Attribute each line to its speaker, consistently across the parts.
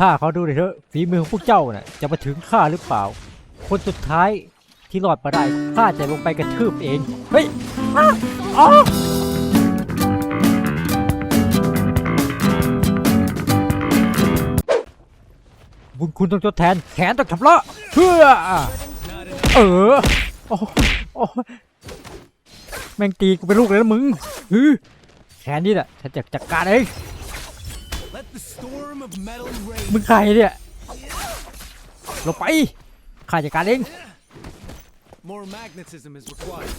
Speaker 1: ข้าเขาดูหน่อยเถอะฝีมือของพวกเจ้าน่ะจะมาถึงข้าหรือเปล่า คนสุดท้ายที่รอดมาได้ข้าจะลงไปกระทืบเองเฮ้ยอาอ๋อบุญคุณต้องทดแทนแขนต้องชำระเพื่อเออโอ้โอ้แม่งตีกูเป็นลูกเลยนะมึงฮือแขนนี่แหละฉันจะจัดการเอง มึงใครเนี่ยลงไปข้าจัดการเอง
Speaker 2: More magnetism is required.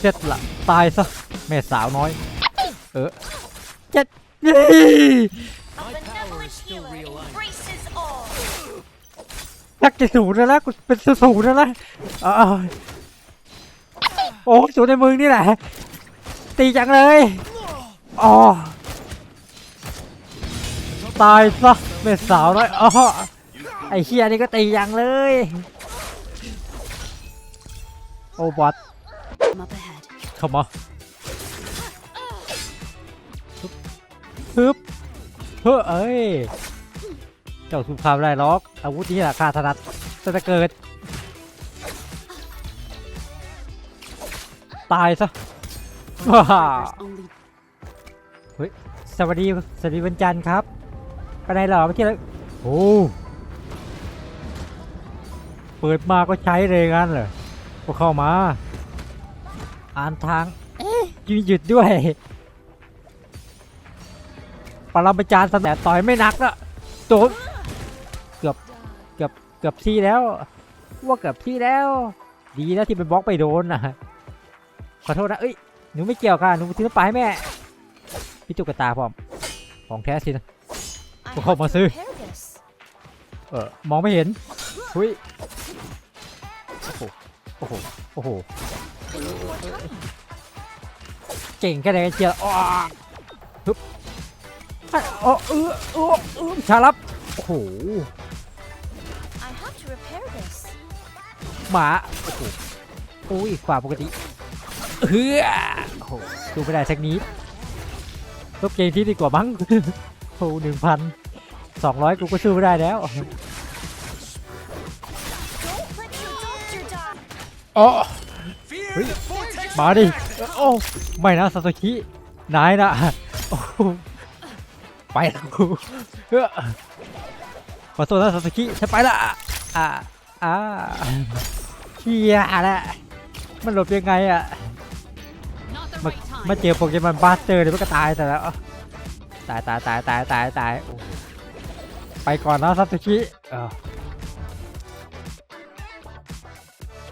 Speaker 1: เจ็ดละตายซะแม่สาวน้อย เออเจ็ดนี่
Speaker 3: A benevolent healer embraces all.
Speaker 1: นักจะสูนย์แล้วนะกูเป็นสูนย์แล้วนะเออโอ้สูนย์ในมึงนี่แหละ ตีจังเลยอ๋อ ตายซะแม่สาวน้อยอ๋อไอเฮียนี่ก็ตียังเลย โอ้บอท
Speaker 3: I'm up ahead.
Speaker 1: เข้ามาฮึบเฮ้อเอ้ย เจ้าสุภาพได้ล็อก อาวุธนี้แหละข้าถนัดจะเกิด ตายซะว้า
Speaker 3: There's only
Speaker 1: สวัสดี สวัสดีวันจันทร์ครับ ไปไหนเหรอไม่ใช่แล้วโอ้เปิดมาก็ใช้เลยงั้นเหรอก็เข้ามา อ่านทางเอ๊ะยืนหยุดด้วยปรมาจารย์สแตต่อยไม่หนักละโดนเกือบเกือบเกือบที่แล้ว ว่าเกือบที่แล้ว ดีนะที่เป็นบล็อกไปโดนนะขอโทษนะเอ้ยหนูไม่เกี่ยวค่ะหนูทิ้งน้ำปลาให้แม่พี่ตุ๊กตาพร้อมของแท้สินะ
Speaker 3: I
Speaker 1: Well,
Speaker 3: have
Speaker 1: my
Speaker 3: to
Speaker 1: sir.
Speaker 3: repair this.
Speaker 1: เออมองไม่เห็นหุยโอ้โห โอ้โหโอ้โหเก่งแค่ไหนกันเชียวอ้อฮึบอะอ๋อเออเออเออชาลับ โอ้โห
Speaker 3: I have to repair this.
Speaker 1: หมา โอ้โหโอ้ยกว่าปกติเฮ้อโอ้โหดูไม่ได้สักนิดลบเกมที่ดีกว่ามั้งโอ้หนึ่งพัน สองร้อยกูก็สู้ไม่ได้แล้ว
Speaker 3: Don't let your doctor die.
Speaker 1: อ๋อ
Speaker 2: Fear
Speaker 1: Wait.
Speaker 2: the vortex.
Speaker 1: มาดิ โอ้ไม่นะซาโตชินายนะโอ้ไปแล้วกูเอ้อขอโทษนะซาโตชิฉันไปละอ่าอ่าเฮียละมันหลบยังไงอะ
Speaker 3: Not the
Speaker 1: มามาเจอโปเกมอนบาสเตอร์เดี๋ยวมันก็ตายแต่แล้วตายตายตายตายตายตายโอ้ ไปก่อนนะซาโตชิเออ